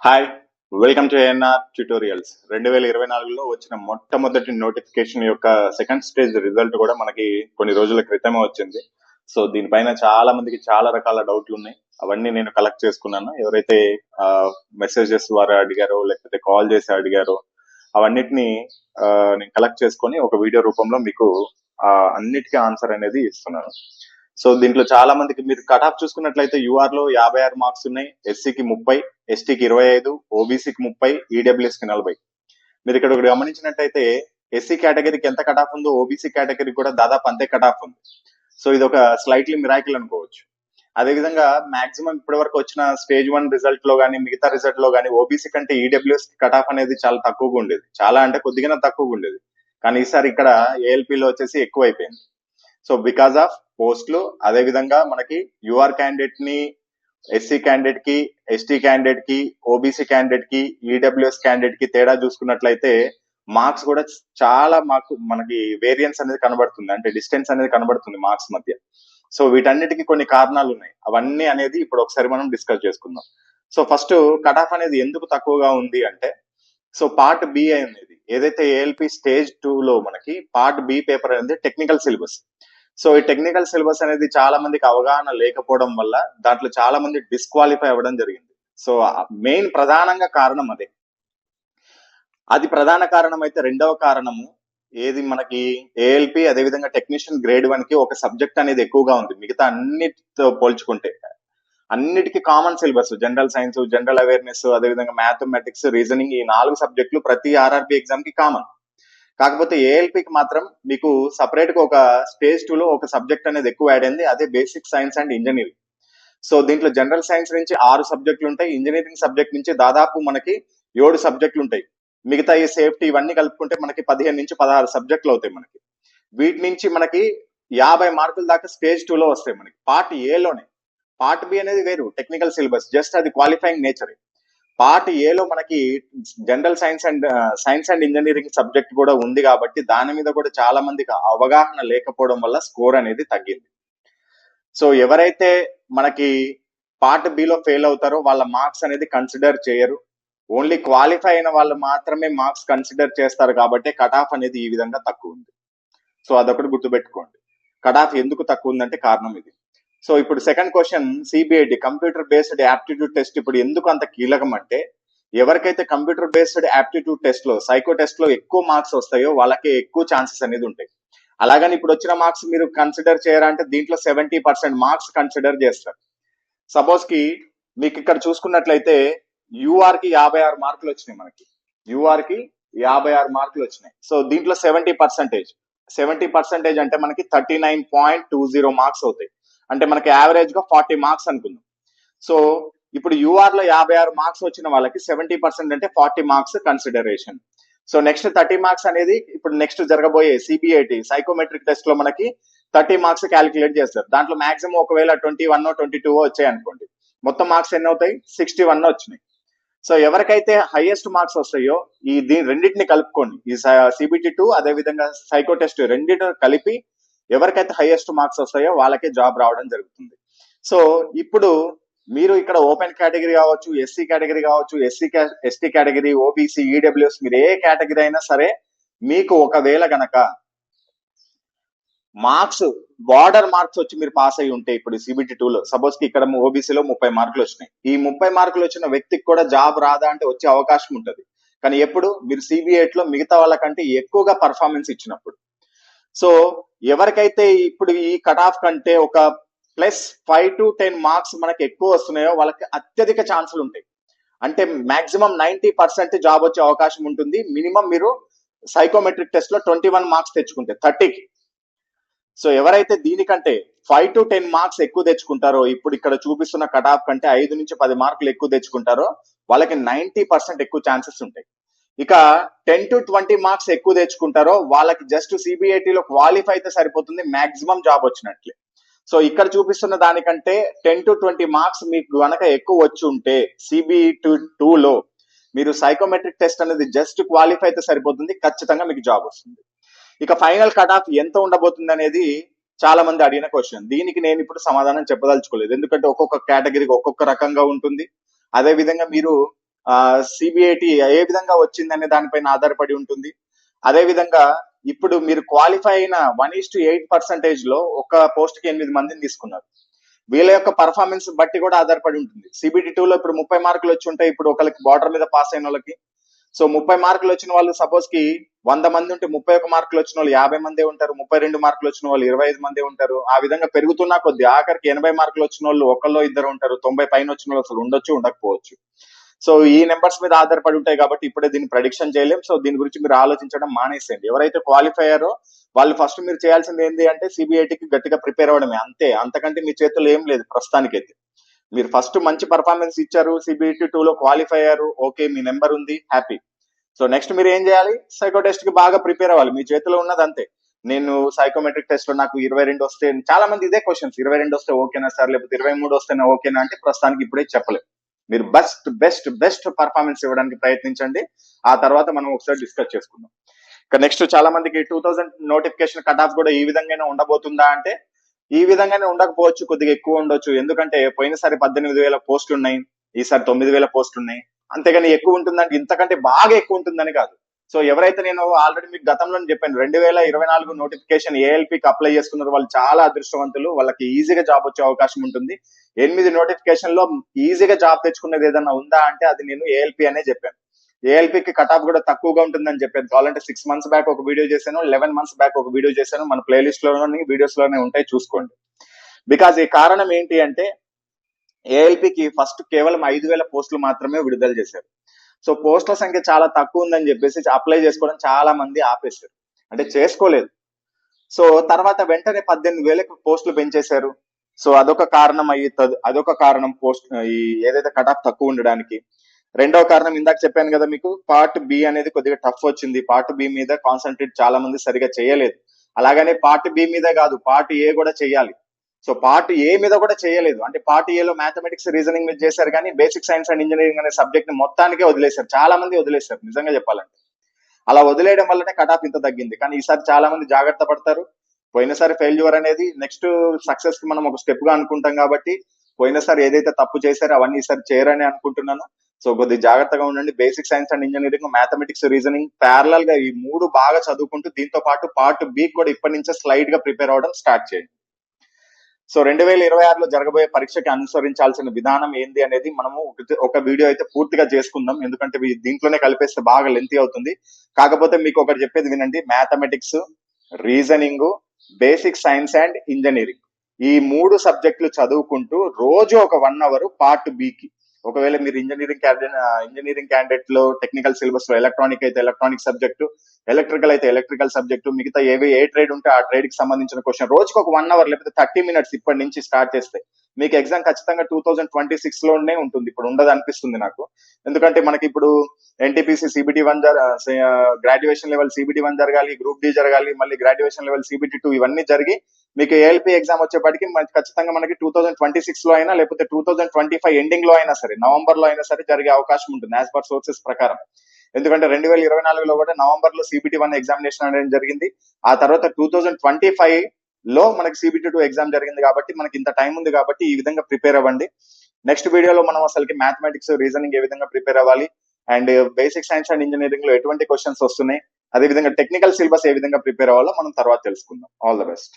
Hi welcome to A N R tutorials రెండు వేల ఇరవై నాలుగులో వచ్చిన మొట్టమొదటి నోటిఫికేషన్ యొక్క సెకండ్ స్టేజ్ రిజల్ట్ కూడా మనకి కొన్ని రోజుల క్రితమే వచ్చింది. సో దీనిపైన చాలా మందికి చాలా రకాల డౌట్లు ఉన్నాయి. అవన్నీ నేను కలెక్ట్ చేసుకున్నాను. ఎవరైతే మెసేజెస్ ద్వారా అడిగారో లేకపోతే కాల్ చేసి అడిగారో అవన్నిటిని ఆ, నేను కలెక్ట్ చేసుకొని ఒక వీడియో రూపంలో మీకు అన్నిటికీ ఆన్సర్ అనేది ఇస్తున్నాను. సో దీంట్లో చాలా మందికి మీరు కట్ ఆఫ్ చూసుకున్నట్లయితే యూఆర్లో యాభై ఆరు మార్క్స్ ఉన్నాయి ఎస్సీకి ముప్పై ఎస్టీకి ఇరవై ఐదు ఓబీసీకి ముప్పై ఈడబ్ల్యూఎస్కి నలభై. మీరు ఇక్కడ ఒకటి గమనించినట్టయితే ఎస్సీ కేటగిరీకి ఎంత కట్ ఆఫ్ ఉందో ఓబీసీ కేటగిరీకి కూడా దాదాపు అంతే కట్ ఆఫ్ ఉంది. సో ఇది ఒక స్లైట్లీ మిరాకిల్ అనుకోవచ్చు. అదేవిధంగా మాక్సిమం ఇప్పటి వరకు వచ్చిన స్టేజ్ వన్ రిజల్ట్లో కానీ మిగతా రిజల్ట్లో కానీ ఓబీసీ కంటే ఈడబ్ల్యూఎస్ కట్ ఆఫ్ అనేది చాలా తక్కువగా ఉండేది. చాలా అంటే కొద్దిగా తక్కువగా ఉండేది. కానీ ఈసారి ఇక్కడ ఏఎల్పీలో లో వచ్చేసి ఎక్కువ అయిపోయింది సో బికాస్ ఆఫ్ పోస్టులు అదే విధంగా మనకి యుఆర్ క్యాండిడేట్ని ఎస్సీ క్యాండిడేట్కి ఎస్టీ క్యాండిడేట్కి ఓబీసీ క్యాండిడేట్కి ఈడబ్ల్యూఎస్ క్యాండిడేట్కి తేడా చూసుకున్నట్లయితే మార్క్స్ కూడా చాలా మాకు మనకి వేరియన్స్ అనేది కనబడుతుంది. అంటే డిస్టెన్స్ అనేది కనబడుతుంది మార్క్స్ మధ్య. సో వీటన్నిటికీ కొన్ని కారణాలు ఉన్నాయి. అవన్నీ అనేది ఇప్పుడు ఒకసారి మనం డిస్కస్ చేసుకుందాం. సో ఫస్ట్ కట్ ఆఫ్ అనేది ఎందుకు తక్కువగా ఉంది అంటే సో పార్ట్ బి అనేది ఏదైతే ఏఎల్పి స్టేజ్ టూ లో మనకి పార్ట్ బి పేపర్ అనేది టెక్నికల్ సిలబస్ సో ఈ టెక్నికల్ సిలబస్ అనేది చాలా మందికి అవగాహన లేకపోవడం వల్ల దాంట్లో చాలా మంది డిస్క్వాలిఫై అవ్వడం జరిగింది. సో మెయిన్ ప్రధానంగా కారణం అదే. అది ప్రధాన కారణం అయితే రెండవ కారణము ఏది మనకి ఏఎల్పి అదేవిధంగా టెక్నీషియన్ గ్రేడ్ వన్కి ఒక సబ్జెక్ట్ అనేది ఎక్కువగా ఉంది. మిగతా అన్నిటితో పోల్చుకుంటే అన్నిటికీ common syllabus general science general awareness అదేవిధంగా మ్యాథమెటిక్స్ రీజనింగ్ ఈ నాలుగు సబ్జెక్టులు ప్రతి ఆర్ఆర్బి ఎగ్జామ్కి కామన్ కాకపోతే ఏఎల్పికి మాత్రం మీకు సపరేట్గా ఒక స్టేజ్ టూ లో ఒక సబ్జెక్ట్ అనేది ఎక్కువ యాడ్ అయింది. అదే basic science and engineering so దీంట్లో జనరల్ సైన్స్ నుంచి ఆరు సబ్జెక్టులు ఉంటాయి. ఇంజనీరింగ్ సబ్జెక్ట్ నుంచి దాదాపు మనకి ఏడు సబ్జెక్టులు ఉంటాయి. మిగతా ఈ సేఫ్టీ ఇవన్నీ కలుపుకుంటే మనకి పదిహేను నుంచి పదహారు సబ్జెక్టులు అవుతాయి మనకి. వీటి నుంచి మనకి యాభై మార్కుల దాకా స్టేజ్ టూ లో వస్తాయి మనకి. పార్ట్ ఏలోనే పార్ట్ బి అనేది వేరు. టెక్నికల్ సిలబస్ జస్ట్ అది క్వాలిఫైయింగ్ నేచర్ పార్ట్ ఏలో మనకి general science and science and engineering subject కూడా ఉంది కాబట్టి దాని మీద కూడా చాలా మందికి అవగాహన లేకపోవడం వల్ల స్కోర్ అనేది తగ్గింది. సో ఎవరైతే మనకి పార్ట్ బిలో ఫెయిల్ అవుతారో వాళ్ళ మార్క్స్ అనేది కన్సిడర్ చేయరు. ఓన్లీ క్వాలిఫై అయిన వాళ్ళు మాత్రమే మార్క్స్ కన్సిడర్ చేస్తారు కాబట్టి కట్ ఆఫ్ అనేది ఈ విధంగా తక్కువ ఉంది. సో అదొకటి గుర్తుపెట్టుకోండి. కట్ ఆఫ్ ఎందుకు తక్కువ ఉందంటే కారణం ఇది. సో ఇప్పుడు second question CBIT computer based aptitude test ఇప్పుడు ఎందుకు అంత కీలకం అంటే ఎవరికైతే కంప్యూటర్ బేస్డ్ యాప్టిట్యూడ్ టెస్ట్లో సైకో టెస్ట్లో ఎక్కువ మార్క్స్ వస్తాయో వాళ్ళకి ఎక్కువ ఛాన్సెస్ అనేది ఉంటాయి. అలాగని ఇప్పుడు వచ్చిన మార్క్స్ మీరు కన్సిడర్ చేయరా అంటే దీంట్లో సెవెంటీ పర్సెంట్ మార్క్స్ కన్సిడర్ చేస్తారు. సపోజ్కి మీకు ఇక్కడ చూసుకున్నట్లయితే యూఆర్కి యాభై ఆరు మార్కులు వచ్చినాయి మనకి. యూఆర్కి యాభై ఆరు మార్కులు వచ్చినాయి. సో దీంట్లో సెవెంటీ పర్సెంటేజ్ సెవెంటీ పర్సెంటేజ్ అంటే మనకి thirty nine point two zero marks అవుతాయి. అంటే మనకి యావరేజ్గా ఫార్టీ మార్క్స్ అనుకుందాం. సో ఇప్పుడు యూఆర్లో యాభై ఆరు మార్క్స్ వచ్చిన వాళ్ళకి సెవెంటీ పర్సెంట్ అంటే forty marks consideration so next thirty marks అనేది ఇప్పుడు నెక్స్ట్ జరగబోయే సిబిఐటి సైకోమెట్రిక్ టెస్ట్లో మనకి థర్టీ మార్క్స్ క్యాలిక్యులేట్ చేస్తారు. దాంట్లో మాక్సిమం ఒకవేళ ట్వంటీ వన్ ట్వంటీ టూ వచ్చాయి అనుకోండి. మొత్తం మార్క్స్ ఎన్ని అవుతాయి? సిక్స్టీ వన్ వచ్చినాయి. సో ఎవరికైతే హైయెస్ట్ మార్క్స్ వస్తాయో ఈ దీని రెండింటిని కలుపుకోండి. ఈ సిబిటి టూ అదే విధంగా సైకో టెస్ట్ రెండింటిని కలిపి ఎవరికైతే హైయెస్ట్ మార్క్స్ వస్తాయో వాళ్ళకే జాబ్ రావడం జరుగుతుంది. సో ఇప్పుడు మీరు ఇక్కడ ఓపెన్ కేటగిరీ కావచ్చు ఎస్సీ కేటగిరీ కావచ్చు SC ST category OBC EWS మీరు ఏ కేటగిరీ అయినా సరే మీకు ఒకవేళ గనక మార్క్స్ బార్డర్ మార్క్స్ వచ్చి మీరు పాస్ అయి ఉంటే ఇప్పుడు సిబిటి లో సపోజ్కి ఇక్కడ ఓబీసీలో ముప్పై మార్కులు వచ్చినాయి. ఈ ముప్పై మార్కులు వచ్చిన వ్యక్తికి కూడా జాబ్ రాదా అంటే వచ్చే అవకాశం ఉంటుంది. కానీ ఎప్పుడు? మీరు సిబిఐట్లో మిగతా వాళ్ళకంటే ఎక్కువగా పర్ఫార్మెన్స్ ఇచ్చినప్పుడు. సో ఎవరికైతే ఇప్పుడు ఈ కట్ ఆఫ్ కంటే ఒక plus five to ten marks మనకి ఎక్కువ వస్తున్నాయో వాళ్ళకి అత్యధిక ఛాన్సులు ఉంటాయి. అంటే మాక్సిమం నైన్టీ పర్సెంట్ జాబ్ వచ్చే అవకాశం ఉంటుంది. మినిమం మీరు సైకోమెట్రిక్ టెస్ట్లో ట్వంటీ వన్ మార్క్స్ తెచ్చుకుంటే థర్టీకి సో ఎవరైతే దీనికంటే ఫైవ్ టు టెన్ మార్క్స్ ఎక్కువ తెచ్చుకుంటారో ఇప్పుడు ఇక్కడ చూపిస్తున్న కట్ ఆఫ్ కంటే ఐదు నుంచి పది మార్కులు ఎక్కువ తెచ్చుకుంటారో వాళ్ళకి నైన్టీ పర్సెంట్ ఎక్కువ ఛాన్సెస్ ఉంటాయి. ఇక టెన్ టు ట్వంటీ మార్క్స్ ఎక్కువ తెచ్చుకుంటారో వాళ్ళకి జస్ట్ సిబిఐటిలో క్వాలిఫై అయితే సరిపోతుంది మాక్సిమం జాబ్ వచ్చినట్లే. సో ఇక్కడ చూపిస్తున్న దానికంటే టెన్ టు ట్వంటీ మార్క్స్ మీకు గనక ఎక్కువ వచ్చి ఉంటే సిబిఈ టూ లో మీరు సైకోమెట్రిక్ టెస్ట్ అనేది జస్ట్ క్వాలిఫై అయితే సరిపోతుంది ఖచ్చితంగా మీకు జాబ్ వస్తుంది. ఇక ఫైనల్ కట్ ఆఫ్ ఎంత ఉండబోతుంది అనేది చాలా మంది అడిగిన క్వశ్చన్ దీనికి నేను ఇప్పుడు సమాధానం చెప్పదలుచుకోలేదు. ఎందుకంటే ఒక్కొక్క కేటగిరీకి ఒక్కొక్క రకంగా ఉంటుంది. అదే విధంగా మీరు సిబిఐటి ఏ విధంగా వచ్చింది అనే దానిపైన ఆధారపడి ఉంటుంది. అదే విధంగా ఇప్పుడు మీరు క్వాలిఫై అయిన వన్ ఈస్ టు ఎయిట్ పర్సెంటేజ్లో ఒక పోస్ట్కి ఎనిమిది మందిని తీసుకున్నారు. వీళ్ళ యొక్క పర్ఫార్మెన్స్ బట్టి కూడా ఆధారపడి ఉంటుంది. సిబిటి టూ లో ఇప్పుడు ముప్పై మార్కులు వచ్చి ఉంటాయి. ఇప్పుడు ఒకరికి బార్డర్ మీద పాస్ అయిన వాళ్ళకి. సో ముప్పై మార్కులు వచ్చిన వాళ్ళు సపోజ్కి వంద మంది ఉంటే ముప్పై ఒక మార్కులు వచ్చిన వాళ్ళు యాభై మందే ఉంటారు. ముప్పై రెండు మార్కులు వచ్చిన వాళ్ళు ఇరవై ఐదు మందే ఉంటారు. ఆ విధంగా పెరుగుతున్నా కొద్ది ఆఖరికి ఎనభై మార్కులు వచ్చిన వాళ్ళు ఒకళ్ళు ఇద్దరు ఉంటారు. తొంభై పైన వచ్చిన వాళ్ళు అసలు ఉండొచ్చు ఉండకపోవచ్చు. సో ఈ నెంబర్స్ మీద ఆధారపడి ఉంటాయి కాబట్టి ఇప్పుడే దీన్ని ప్రొడిక్షన్ చేయలేం. సో దీని గురించి మీరు ఆలోచించడం మానేసేయండి. ఎవరైతే క్వాలిఫై అయ్యారో వాళ్ళు ఫస్ట్ మీరు చేయాల్సింది ఏంటి అంటే సిబిఐటికి గట్టిగా ప్రిపేర్ అవ్వడమే. అంతే. అంతకంటే మీ చేతుల్లో ఏం లేదు ప్రస్తుతానికైతే. మీరు ఫస్ట్ మంచి పర్ఫార్మెన్స్ ఇచ్చారు సిబిఐటి టూ లో క్వాలిఫై అయ్యారు ఓకే మీ నెంబర్ ఉంది హ్యాపీ సో నెక్స్ట్ మీరు ఏం చేయాలి? సైకో టెస్ట్కి బాగా ప్రిపేర్ అవ్వాలి. మీ చేతిలో ఉన్నది అంతే. నేను సైకోమెట్రిక్ టెస్ట్లో నాకు ఇరవై రెండు వస్తే చాలా మంది ఇదే క్వశ్చన్స్ ఇరవై రెండు వస్తే ఓకేనా సార్? లేకపోతే ఇరవై మూడు వస్తేనే ఓకేనా అంటే ప్రస్తుతానికి ఇప్పుడే చెప్పలేదు మీరు బెస్ట్ బెస్ట్ బెస్ట్ పర్ఫార్మెన్స్ ఇవ్వడానికి ప్రయత్నించండి. ఆ తర్వాత మనం ఒకసారి డిస్కస్ చేసుకుందాం. ఇక నెక్స్ట్ చాలా మందికి two thousand notification cut off కూడా ఈ విధంగానే ఉండబోతుందా అంటే ఈ విధంగానే ఉండకపోవచ్చు కొద్దిగా ఎక్కువ ఉండొచ్చు. ఎందుకంటే పోయినసారి పద్దెనిమిది వేల పోస్టులు ఉన్నాయి ఈసారి తొమ్మిది వేల పోస్టులు ఉన్నాయి అంతేగాని ఎక్కువ ఉంటుందంటే ఇంతకంటే బాగా ఎక్కువ ఉంటుందని కాదు. సో ఎవరైతే నేను ఆల్రెడీ మీకు గతంలో చెప్పాను రెండు వేల ఇరవై నాలుగు నోటిఫికేషన్ ఏఎల్పికి అప్లై చేసుకున్నారు వాళ్ళు చాలా అదృష్టవంతులు వాళ్ళకి ఈజీగా జాబ్ వచ్చే అవకాశం ఉంటుంది. ఎనిమిది నోటిఫికేషన్లో ఈజీగా జాబ్ తెచ్చుకునేది ఏదైనా ఉందా అంటే అది నేను ఏఎల్పి అనే చెప్పాను. ఏఎల్పికి కట్ ఆఫ్ కూడా తక్కువగా ఉంటుందని చెప్పాను. కావాలంటే సిక్స్ మంత్స్ బ్యాక్ ఒక వీడియో చేశాను లెవెన్ మంత్స్ బ్యాక్ ఒక వీడియో చేశాను. మన ప్లేలిస్ట్లోని వీడియోస్లోనే ఉంటాయి చూసుకోండి. బికాజ్ ఈ కారణం ఏంటి అంటే ఏఎల్పికి ఫస్ట్ కేవలం ఐదు వేల పోస్టులు మాత్రమే విడుదల చేశారు. సో పోస్టుల సంఖ్య చాలా తక్కువ ఉందని చెప్పేసి అప్లై చేసుకోవడం చాలా మంది ఆపేశారు. అంటే చేసుకోలేదు. సో తర్వాత వెంటనే పద్దెనిమిది వేలకు పోస్టులు పెంచేశారు. సో అదొక కారణం అయ్యి అదొక కారణం పోస్ట్ ఈ ఏదైతే కట్ ఆఫ్ తక్కువ ఉండడానికి. రెండవ కారణం ఇందాక చెప్పాను కదా మీకు పార్ట్ బి అనేది కొద్దిగా టఫ్ వచ్చింది. పార్ట్ బి మీద కాన్సన్ట్రేట్ చాలా మంది సరిగా చేయలేదు. అలాగనే పార్ట్ బి మీద కాదు పార్ట్ ఏ కూడా చేయాలి. సో పార్ట్ ఏ మీద కూడా చేయలేదు. అంటే పార్ట్ ఏలో మ్యాథమెటిక్స్ రీజనింగ్ మీద చేశారు కానీ బేసిక్ సైన్స్ అండ్ ఇంజనీరింగ్ అనే సబ్జెక్ట్ని మొత్తానికే వదిలేశారు. చాలా మంది వదిలేశారు నిజంగా చెప్పాలంటే. అలా వదిలేయడం వల్లనే కట్ ఆఫ్ ఇంత తగ్గింది. కానీ ఈసారి చాలా మంది జాగ్రత్త పడతారు. పోయినసారి ఫెయిల్యూర్ అనేది నెక్స్ట్ సక్సెస్కి మనం ఒక స్టెప్గా అనుకుంటాం కాబట్టి పోయినసారి ఏదైతే తప్పు చేశారో అవన్నీ ఈసారి చేయరని అనుకుంటున్నాను. సో కొద్దిగా జాగ్రత్తగా ఉండండి. Basic science and engineering mathematics reasoning ప్యారలల్గా ఈ మూడు బాగా చదువుకుంటూ దీంతో పాటు పార్ట్ బి కూడా ఇప్పటి నుంచే స్లైడ్గా ప్రిపేర్ అవ్వడం స్టార్ట్ చేయండి. సో రెండు వేల ఇరవై ఆరులో జరగబోయే పరీక్షకి అనుసరించాల్సిన విధానం ఏంది అనేది మనము ఒక- వీడియో అయితే పూర్తిగా చేసుకుందాం. ఎందుకంటే దీంట్లోనే కలిపేస్తే బాగా లెంతి అవుతుంది. కాకపోతే మీకు ఒకటి చెప్పేది వినండి. Mathematics reasoning basic science and engineering ఈ మూడు సబ్జెక్టులు చదువుకుంటూ రోజు ఒక వన్ అవర్ పార్ట్ బికి ఒకవేళ మీరు ఇంజనీరింగ్ ఇంజనీరింగ్ క్యాండిడేట్లో టెక్నికల్ సిలబస్లో ఎలక్ట్రానిక్ అయితే ఎలక్ట్రానిక్ సబ్జెక్టు ఎలక్ట్రికల్ అయితే ఎలక్ట్రికల్ సబ్జెక్టు మిగతా ఏవి ఏ ట్రేడ్ ఉంటే ఆ ట్రేడ్కి సంబంధించిన క్వశ్చన్ రోజుకి ఒక వన్ అవర్ లేకపోతే థర్టీ మినిట్స్ ఇప్పటి నుంచి స్టార్ట్ చేస్తే మీకు ఎగ్జామ్ ఖచ్చితంగా టూ థౌసండ్ ట్వంటీ సిక్స్లోనే ఉంటుంది. ఇప్పుడు ఉండదు అనిపిస్తుంది నాకు. ఎందుకంటే మనకి ఇప్పుడు NTPC CBT one graduation level CBT one జరగాలి గ్రూప్ డి జరగాలి మళ్ళీ గ్రాడ్యుయేషన్ లెవెల్ సిబిటి టూ ఇవన్నీ జరిగి మీకు ఏఎల్పీ ఎగ్జామ్ వచ్చేప్పటికి మనకి ఖచ్చితంగా మనకి టూ థౌసండ్ ట్వంటీ సిక్స్లో అయినా లేకపోతే టూ థౌసండ్ ట్వంటీ ఫైవ్ ఎండింగ్లో అయినా సరే నవంబర్లో అయినా సరే జరిగే అవకాశం ఉంటుంది యాజ్ పర్ సోర్సెస్ ప్రకారం. ఎందుకంటే రెండు వేల ఇరవై నాలుగులో కూడా నవంబర్లో సిబిటి వన్ ఎగ్జామినేషన్ అనేది జరిగింది. ఆ తర్వాత టూ థౌసండ్ ట్వంటీ ఫైవ్ లో మనకి సిబిటి టూ ఎగ్జామ్ జరిగింది కాబట్టి మనకి ఇంత టైం ఉంది కాబట్టి ఈ విధంగా ప్రిపేర్ అవ్వండి. నెక్స్ట్ వీడియోలో మనం అసలుకి మ్యాథమెటిక్స్ రీజనింగ్ ఏ విధంగా ప్రిపేర్ అవ్వాలి? అండ్ బేసిక్ సైన్స్ అండ్ ఇంజనీరింగ్లో ఎటువంటి క్వశ్చన్స్ వస్తున్నాయి? అదే విధంగా టెక్నికల్ సిలబస్ ఏ విధంగా ప్రిపేర్ అవ్వాలో మనం తర్వాత తెలుసుకుందాం. All the best